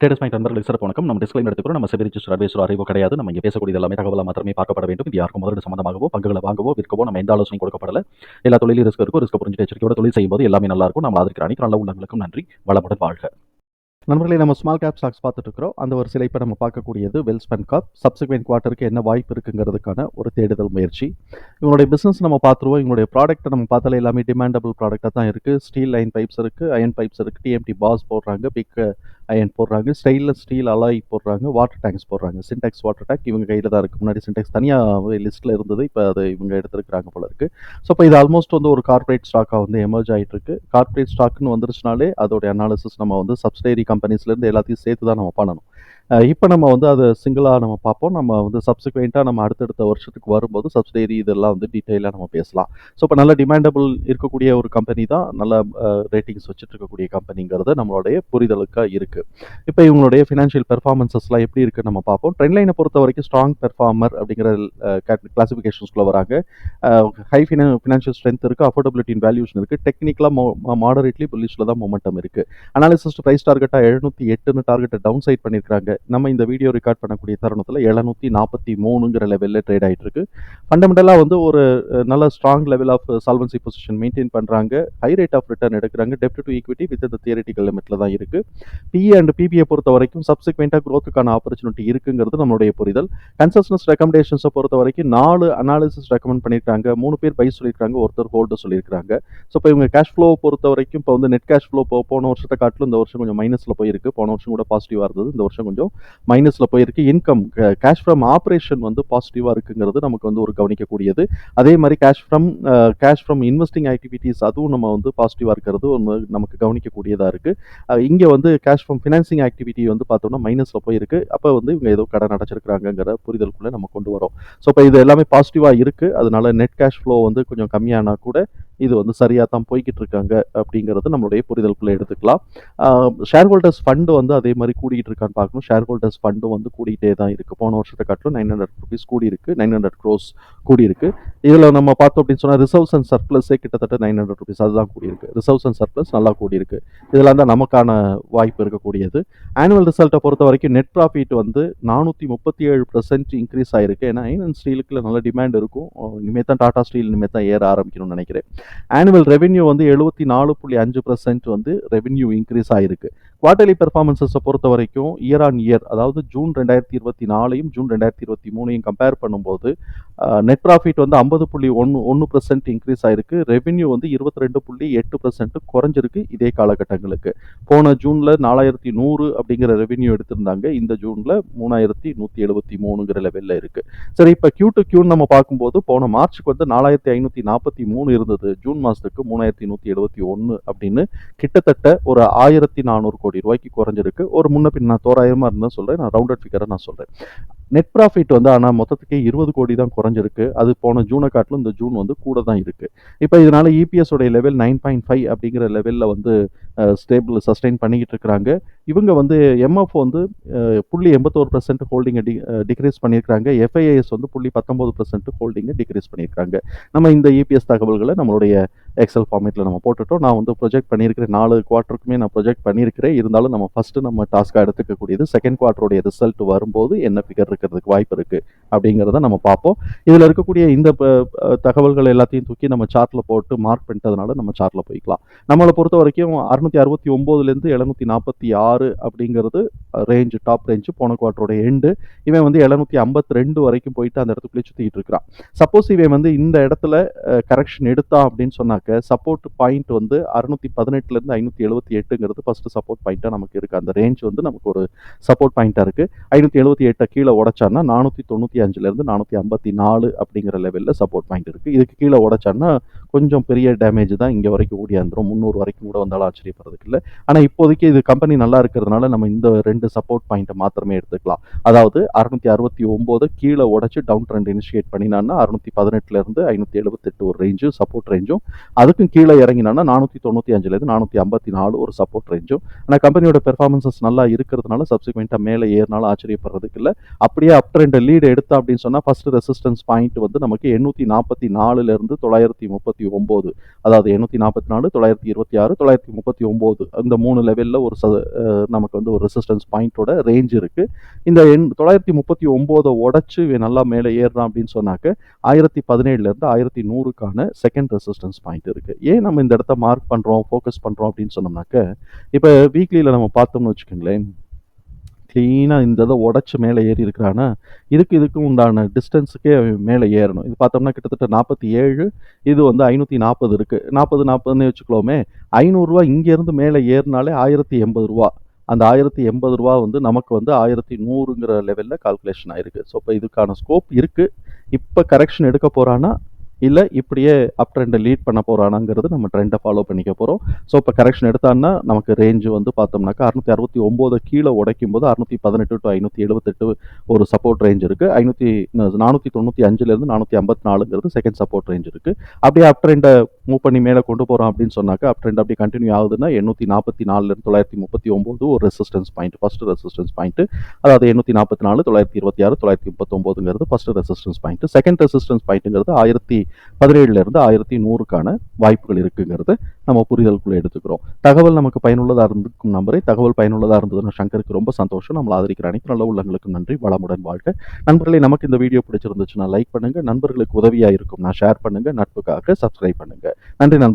Traders point நண்பர்களுக்கு சிறப்பு வணக்கம். நம்ம டிஸ்கிளைம் எடுத்துக்கிறோம் நம்ம செபி ரிஜிஸ்டர் அட்வைசர் அறிவோ கிடையாது. நம்ம இங்கே பேசக்கூடிய எல்லாமே தகவலாக மாத்திரமே பார்க்கப்பட வேண்டும். இது யாருக்கும் முதலீடு சம்மந்தமாகவோ பங்குகளை வாங்கவோ விற்கவோ நம்ம எந்த ஆலோசனை கொடுக்கப்படல. எல்லா தொழிலும் ரிஸ்க் இருக்கும் ரிஸ்க் புரிஞ்சு எச்சரிக்கையோட தொழில் செய்யும்போது எல்லாமே நல்லா இருக்கும். நம்ம ஆதரிக்கிற அனைத்து நல்ல உள்ளங்களுக்கும் நன்றி. வளமுடன் வாழ்க. நண்பர்களே நம்ம ஸ்மால் கேப் ஸ்டாக்ஸ் பார்த்துட்டு இருக்கிறோம். அந்த ஒரு சிலை இப்போ நம்ம பார்க்கக்கூடியது வெல்ஸ்பென் காப் சப்சிக்வெண்ட் குவார்ட்டருக்கு என்ன வாய்ப்பு இருக்குங்கிறதுக்கான ஒரு தேடுதல் முயற்சி. இவங்களுடைய பிஸ்னஸ் நம்ம பார்த்துருவோம். இவங்களுடைய ப்ராடக்ட்டை நம்ம பார்த்தாலே எல்லாமே டிமாண்டபிள் ப்ராடக்டாக தான் இருக்குது ஸ்டீல் லைன் பைப்ஸ் இருக்குது அயன் பைப்ஸ் இருக்குது டிஎம்டி பாஸ் போடுறாங்க. பிக் அயன் போடுறாங்க ஸ்டெயின்லெஸ் ஸ்டீல் அலாய் போடுறாங்க வாட்டர் டேங்க்ஸ் போடுறாங்க. சின்டெக்ஸ் வாட்டர் டேங்க் இவங்க கையில் தான் இருக்குது முன்னாடி சின்டெக்ஸ் தனியாக லிஸ்ட்டில் இருந்தது இப்போ அது இவங்க எடுத்துருக்கிறாங்க போல இருக்குது ஸோ இப்போ இது ஆல்மோஸ்ட் வந்து ஒரு கார்ப்பரேட் ஸ்டாக்காக வந்து எமர்ஜ் ஆகிட்டு இருக்கு கார்ப்பரேட் ஸ்டாக்னு வந்துருச்சுனாலே அதோடைய அனாலிசிஸ் நம்ம வந்து சப்சிடரி கம்பெனிஸ்லேருந்து எல்லாத்தையும் சேர்த்து தான் நம்ம பண்ணணும். இப்போ நம்ம வந்து அதை சிங்கிளாக நம்ம பார்ப்போம். நம்ம வந்து சப்சிக்வெண்ட்டாக நம்ம அடுத்தடுத்த வருஷத்துக்கு வரும்போது சப்சிடரி இதெல்லாம் வந்து டீட்டெயிலாக நம்ம பேசலாம். ஸோ இப்போ நல்ல டிமாண்டபிள் இருக்கக்கூடிய ஒரு கம்பெனி தான். நல்ல ரேட்டிங்ஸ் வச்சுட்டு இருக்கக்கூடிய கம்பெனிங்கிறது நம்மளுடைய புரிதலுக்காக இருக்குது இப்போ இவங்களுடைய ஃபினான்ஷியல் பெர்ஃபார்மன்சஸ்லாம் எப்படி இருக்குன்னு நம்ம பார்ப்போம். ட்ரெண்ட் லைனை பொறுத்த வரைக்கும் ஸ்ட்ராங் பெர்ஃபார்மர் அப்படிங்கிற கிளாசிஃபிகேஷன்ஸ்குள்ளே வராங்க. ஹை ஃபினா ஃபினான்ஷியல் ஸ்ட்ரென்த் இருக்குது அஃபோர்டபிலிட்டி வேல்யூஷன் இருக்குது டெக்னிக்கலாக மாடரேட்லி புல்லிஷில் தான் மொமெண்டம் இருக்குது அனாலிசிஸ் ப்ரைஸ் டார்கெட்டாக எழுநூற்றி எட்டுன்னு டார்கெட்டை டவுன் சைட் பண்ணியிருக்காங்க நம்ம இந்த வீடியோ ரெக்கார்ட் பண்ணக்கூடிய தருணத்தில் எழுநூற்றி நாற்பத்தி மூணுங்கிற லெவலில் ட்ரேட் ஆகிட்டு இருக்கு. ஃபண்டமெண்டலாக வந்து ஒரு நல்ல strong level of solvency position maintain பண்ணுறாங்க ஹை ரேட் ஆஃப் ரிட்டர்ன் எடுக்கிறாங்க. டெப்ட் டு ஈக்விட்டி வித் இந்த தியரிட்டிக்கல் லிமிட்டில் தான் இருக்குது பிஏ அண்ட் பிபிஐ பொறுத்த வரைக்கும் சப்சிக்வெண்ட்டாக க்ரோத்துக்கான ஆப்பர்ச்சுனிட்டி இருக்குங்கிறது நம்மளுடைய புரிதல். கன்சல்டன்ஸ் ரெக்கமெண்டேஷன்ஸை பொறுத்த வரைக்கும் நாலு அனாலிசிஸ் ரெக்கமெண்ட் பண்ணியிருக்காங்க மூணு பேர் பை சொல்லியிருக்காங்க ஒருத்தர் ஹோல்டு சொல்லியிருக்காங்க ஸோ இப்போ இவங்க கேஷ் ஃப்ளோ பொறுத்த வரைக்கும் இப்போ வந்து நெட் கேஷ் ஃப்ளோ போன வருஷத்தை காட்டிலும் இந்த வருஷம் கொஞ்சம் மைனஸில் போயிருக்கு. போன வருஷம் கூட பாசிட்டிவாக இருந்தது. இந்த வருஷம் கொஞ்சம் மைனஸில் போயிருக்கு. இன்கம் கேஷ் ஃப்ரம் ஆப்ரேஷன் வந்து பாசிட்டிவாக இருக்குங்கிறது நமக்கு வந்து ஒரு கவனிக்கக்கூடியது. அதே மாதிரி cash from cash from investing activities அதுவும் நம்ம வந்து பாசிட்டிவாக இருக்கிறது ஒன்று நமக்கு கவனிக்கக்கூடியதாக இருக்குது இங்கே வந்து கேஷ் ஃப்ரம் ஃபினான்சிங் ஆக்டிவிட்டி வந்து பார்த்தோம்னா மைனஸில் போயிருக்கு. அப்போ வந்து இவங்க ஏதோ கடன் அடைச்சிருக்கிறாங்கங்கிற புரிதலுக்குள்ளே நம்ம கொண்டு வரோம். ஸோ இப்போ இது எல்லாமே பாசிட்டிவாக இருக்குது அதனால நெட் கேஷ் ஃப்ளோ வந்து கொஞ்சம் கம்மியானா கூட இது வந்து சரியாக தான் போய்கிட்டு இருக்காங்க அப்படிங்கிறது நம்மளுடைய புரிதலுக்குள்ளே எடுத்துக்கலாம். ஷேர் ஹோல்டர்ஸ் ஃபண்டு வந்து அதே மாதிரி கூடிக்கிட்டு இருக்கான்னு பார்க்கணும். ஷேர் ஹோல்டர்ஸ் ஃபண்டும் வந்து கூடிக்கிட்டே தான் இருக்குது போன வருஷத்தை காட்டிலும் நைன் ஹண்ட்ரட் ருபீஸ் கூடி இருக்குது நைன் ஹண்ட்ரட் க்ரோஸ் கூடி இருக்கு இதில் நம்ம பார்த்தோம் அப்படின்னு சொன்னால் ரிசர்வ்ஸ் அண்ட் சர்ப்ளஸே கிட்டத்தட்ட நைன் ஹண்ட்ரட் ருபீஸ் அதுதான் கூடியிருக்கு. ரிசர்வ்ஸ் அண்ட் சர்ப்ளஸ் நல்லா கூடியிருக்கு. இதெல்லாம் தான் நமக்கான வாய்ப்பு இருக்கக்கூடியது. ஆனுவல் ரிசல்ட்டை பொறுத்த வரைக்கும் நெட் ப்ராஃபிட் வந்து நானூற்றி முப்பத்தி ஏழு பர்சன்ட் இன்க்ரீஸ் ஆயிருக்கு. ஏன்னா ஐன் அண்ட் ஸ்டீலுக்கு நல்ல டிமாண்ட் இருக்கும். இனிமேல் தான் டாடா ஸ்டீல் இனிமேல் தான் ஏற ஆரம்பிக்கணும்னு நினைக்கிறேன். ஆனுவல் ரெவென்யூ வந்து எழுபத்தி நாலு புள்ளி அஞ்சு பர்சன்ட் வந்து ரெவென்யூ இன்க்ரீஸ் ஆயிருக்கு. குவார்டர்லி பெர்ஃபார்மன்ஸஸை பொறுத்த வரைக்கும் இயர் ஆன் இயர் அதாவது ஜூன் ரெண்டாயிரத்தி இருபத்தி நாலையும் ஜூன் ரெண்டாயிரத்தி இருபத்தி மூணையும் கம்பேர் பண்ணும்போது நெட் ப்ராஃபிட் வந்து ஐம்பது புள்ளி ஒன்று ஒன்று பர்சன்ட் இன்க்ரீஸ் ஆயிருக்கு. ரெவென்யூ வந்து இருபத்தி ரெண்டு புள்ளி எட்டு பர்சன்ட் குறைஞ்சிருக்கு இதே காலகட்டங்களுக்கு. போன ஜூனில் நாலாயிரத்தி நூறு அப்படிங்கிற ரெவென்யூ எடுத்திருந்தாங்க. இந்த ஜூனில் மூணாயிரத்தி நூற்றி எழுபத்தி மூணுங்கிற லெவலில் இருக்குது சரி இப்போ கியூ டு கியூன்னு நம்ம பார்க்கும்போது போன மார்ச்சுக்கு வந்து நாலாயிரத்தி ஐநூற்றி நாற்பத்தி மூணு இருந்தது. ஜூன் மாதத்துக்கு மூணாயிரத்தி நூற்றி எழுபத்தி ஒன்று அப்படின்னு கிட்டத்தட்ட ஒரு ஆயிரத்தி நானூறு கோடி ரூபாய்க்கு குறைஞ்சிருக்கு. ஒரு முன்ன பின் நான் தோராயமாக இருந்தால் சொல்கிறேன் நான் ரவுண்டட் ஃபிகரை நான் சொல்கிறேன் நெட் ப்ராஃபிட் வந்து ஆனால் மொத்தத்துக்கே இருபது கோடி தான் குறைஞ்சிருக்கு. அது போன ஜூனை காட்டிலும் இந்த ஜூன் வந்து கூட தான் இருக்குது இப்போ இதனால் இபிஎஸ் உடைய லெவல் நைன் பாயிண்ட் ஃபைவ் அப்படிங்கிற லெவலில் வந்து ஸ்டேபிள் சஸ்டெயின் பண்ணிக்கிட்டு இருக்கிறாங்க. இவங்க வந்து எம்எஃப் வந்து புள்ளி எண்பத்தோரு பர்சன்ட் ஹோல்டிங்கை டி டிக்ரீஸ் பண்ணியிருக்காங்க எஃப்ஐஏஎஸ் வந்து புள்ளி பத்தொம்போது பர்சன்ட் ஹோல்டிங்கை டிக்ரீஸ் பண்ணியிருக்காங்க நம்ம இந்த இபிஎஸ் தகவல்களை நம்மளுடைய எக்ஸல் ஃபார்மேட்டில் நம்ம போட்டுட்டோம். நான் வந்து ப்ரொஜெக்ட் பண்ணியிருக்கிறேன் நாலு குவார்ட்டருக்குமே நான் ப்ரொஜெக்ட் பண்ணியிருக்கிறேன். இருந்தாலும் நம்ம ஃபஸ்ட்டு நம்ம டாஸ்க்காக எடுத்துக்கக்கூடியது செகண்ட் குவார்ட்டருடைய ரிசல்ட் வரும்போது என்ன ஃபிகர் இருக்கிறதுக்கு வாய்ப்பு இருக்குது அப்படிங்கிறத நம்ம பார்ப்போம். இதில் இருக்கக்கூடிய இந்த தகவல்கள் எல்லாத்தையும் தூக்கி நம்ம சார்ட்டில் போட்டு மார்க் பண்ணிட்டதுனால நம்ம சார்ட்டில் போய்க்கலாம். நம்மளை பொறுத்த வரைக்கும் அறுநூத்தி அறுபத்தி ஒம்போதுலேருந்து எழுநூற்றி நாற்பத்தி ஆறு அப்படிங்கிறது ரேஞ்சு டாப் ரேஞ்சு போன குவார்டரோட எண்டு இவன் வந்து எழுநூற்றி ஐம்பத்தி ரெண்டு வரைக்கும் போயிட்டு அந்த இடத்துக்குள்ளே சுற்றிக்கிட்டு இருக்கிறான். சப்போஸ் இவன் வந்து இந்த இடத்துல கரெக்ஷன் எடுத்தான் அப்படின்னு சொன்னாக்க சப்போர்ட் பாயிண்ட் வந்து அறுநூத்தி பதினெட்டுலேருந்து ஐநூற்றி எழுபத்தி எட்டுங்கிறது ஃபஸ்ட்டு சப்போர்ட் பாயிண்ட்டாக நமக்கு இருக்குது அந்த ரேஞ்ச் வந்து நமக்கு ஒரு சப்போர்ட் பாயிண்ட்டாக இருக்குது ஐநூற்றி எழுபத்தி எட்டை கீழே உடச்சான்னா நானூற்றி தொண்ணூற்றி அஞ்சுலேருந்து நானூற்றி ஐம்பத்தி நாலு அப்படிங்கிற லெவலில் சப்போர்ட் பாயிண்ட் இருக்குது இதுக்கு கீழே உடச்சான்னா கொஞ்சம் பெரிய டேமேஜ் தான் இங்கே வரைக்கும் ஓடியாந்துரும். முந்நூறு வரைக்கும் கூட வந்தாலும் ஆச்சரியப்படுறதுக்கு இல்லை. ஆனால் இப்போதைக்கு இது கம்பெனி நல்லா இருக்கிறதுனால நம்ம இந்த ரெண்டு சப்போர்ட் பாயிண்ட்டை மாத்திரமே எடுத்துக்கலாம். அதாவது அறுநூத்தி அறுபத்தி ஒம்போது கீழே உடச்சி டவுன் ட்ரெண்ட் இனிஷியேட் பண்ணினான்னா அறுநூத்தி பதினெட்டுலேருந்து ஐநூற்றி எழுபத்தெட்டு ஒரு ரேஞ்சு சப்போர்ட் ரேஞ்சும் அதுக்கும் கீழே இறங்கினா நானூற்றி தொண்ணூற்றி அஞ்சுலேருந்து நானூற்றி ஐம்பத்தி நாலு ஒரு சப்போர்ட் ரேஞ்சும் ஆனால் கம்பெனியோட பெர்ஃபார்மன்சஸ் நல்லா இருக்கிறதுனால சப்சிக்வெண்ட்டாக மேலே ஏறினாலும் ஆச்சரியப்படுறதுக்கு இல்லை. அப்படியே அப் ட்ரெண்ட் லீடு எடுத்தா அப்படின்னு சொன்னால் ஃபர்ஸ்ட் ரெசிஸ்டன்ஸ் பாயிண்ட் வந்து நமக்கு எண்ணூற்றி நாற்பத்தி நாலுலேருந்து தொள்ளாயிரத்தி முப்பத்தி ஒம்பது. அதாவது எண்ணூற்றி நாற்பத்தி நாலு தொள்ளாயிரத்தி இருபத்தி ஆறு தொள்ளாயிரத்தி முப்பத்தி ஒம்பது. இந்த மூணு லெவலில் ஒரு ச நமக்கு வந்து ஒரு ரெசிஸ்டன்ஸ் பாயிண்ட்டோட ரேஞ்ச் இருக்குது இந்த எண் தொள்ளாயிரத்தி முப்பத்தி ஒம்போதை உடச்சி நல்லா மேலே ஏறுறான் அப்படின்னு சொன்னாக்க ஆயிரத்தி பதினேழுலேருந்து ஆயிரத்தி நூறுக்கான செகண்ட் ரெசிஸ்டன்ஸ் பாயிண்ட் இருக்குது ஏன் நம்ம இந்த இடத்த மார்க் பண்ணுறோம் ஃபோக்கஸ் பண்ணுறோம் அப்படின்னு சொன்னோம்னாக்க இப்போ வீக்லியில் நம்ம பார்த்தோம்னு வச்சுக்கோங்களேன் க்ளீனாக இந்த இதை உடச்சி மேலே ஏறி இருக்கிறானா? இதுக்கு இதுக்கும் உண்டான டிஸ்டன்ஸுக்கே மேலே ஏறணும். இது பார்த்தோம்னா கிட்டத்தட்ட நாற்பத்தி ஏழு இது வந்து ஐநூற்றி நாற்பது இருக்குது நாற்பது நாற்பதுன்னு வச்சுக்கலாமே ஐநூறுரூவா இங்கேருந்து மேலே ஏறினாலே ஆயிரத்தி எண்பது ரூபா. அந்த ஆயிரத்தி எண்பது ரூபா வந்து நமக்கு வந்து ஆயிரத்தி நூறுங்கிற லெவலில் கால்குலேஷன் ஆயிருக்கு. ஸோ இப்போ இதுக்கான ஸ்கோப் இருக்குது இப்போ கரெக்ஷன் எடுக்க போகிறான்னா இல்லை இப்படியே அப் ட்ரெண்டை லீட் பண்ண போகிறானாங்கிறது நம்ம ட்ரெண்டை ஃபாலோ பண்ணிக்க போகிறோம் ஸோ இப்போ கரெக்ஷன் எடுத்தான்னா நமக்கு ரேஞ்சு வந்து பார்த்தோம்னாக்கா அறுநூத்தி அறுபத்தி ஒம்போதை கீழே உடைக்கும் போது அறுநூத்தி பதினெட்டு டு ஐநூற்றி எழுபத்தெட்டு ஒரு சப்போர்ட் ரேஞ்ச் இருக்குது ஐநூற்றி நானூற்றி தொண்ணூற்றி அஞ்சுலேருந்து நானூற்றி ஐம்பத்தி நாலுங்கிறது செகண்ட் சப்போர்ட் ரேஞ்ச் இருக்குது அப்படியே அப் ட்ரெண்டை மூவ் பண்ணி மேலே கொண்டு போகிறோம் அப்படின்னு சொன்னாக்கா அப் ட்ரெண்ட் அப்படி கண்டினியூ ஆகுதுன்னா எண்ணூற்றி நாற்பத்தி நாலுலேருந்து தொள்ளாயிரத்தி முப்பத்தி ஒம்பது ஒரு resistance point first resistance point அதாவது எண்ணூற்றி நாற்பத்தி நாலு தொள்ளாயிரத்தி இருபத்தி ஆறு தொள்ளாயிரத்தி முப்பத்தொம்போதுங்கிறது first resistance point second resistance பாயிண்ட்டுங்கிறது ஆயிரத்தி பதினேழுலேருந்து ஆயிரத்தி நூறுக்கான வாய்ப்புகள் இருக்குங்கிறது நம்ம புரிதலுக்குள்ளே எடுத்துக்கிறோம். தகவல் நமக்கு பயனுள்ளதாக இருந்திருக்கும் நம்பரை. தகவல் பயனுள்ளதாக இருந்ததுன்னு சங்கருக்கு ரொம்ப சந்தோஷம். நம்மளை ஆதரிக்கிற அனைத்து நல்ல உள்ளங்களுக்கும் நன்றி. வளமுடன் வாழ்க. நண்பர்களே நமக்கு இந்த வீடியோ பிடிச்சிருந்துச்சுன்னா லைக் பண்ணுங்க. நண்பர்களுக்கு உதவியாக இருக்கும் நான் ஷேர் பண்ணுங்க. நட்புக்காக சப்ஸ்கிரைப் பண்ணுங்க. நன்றி நண்பர்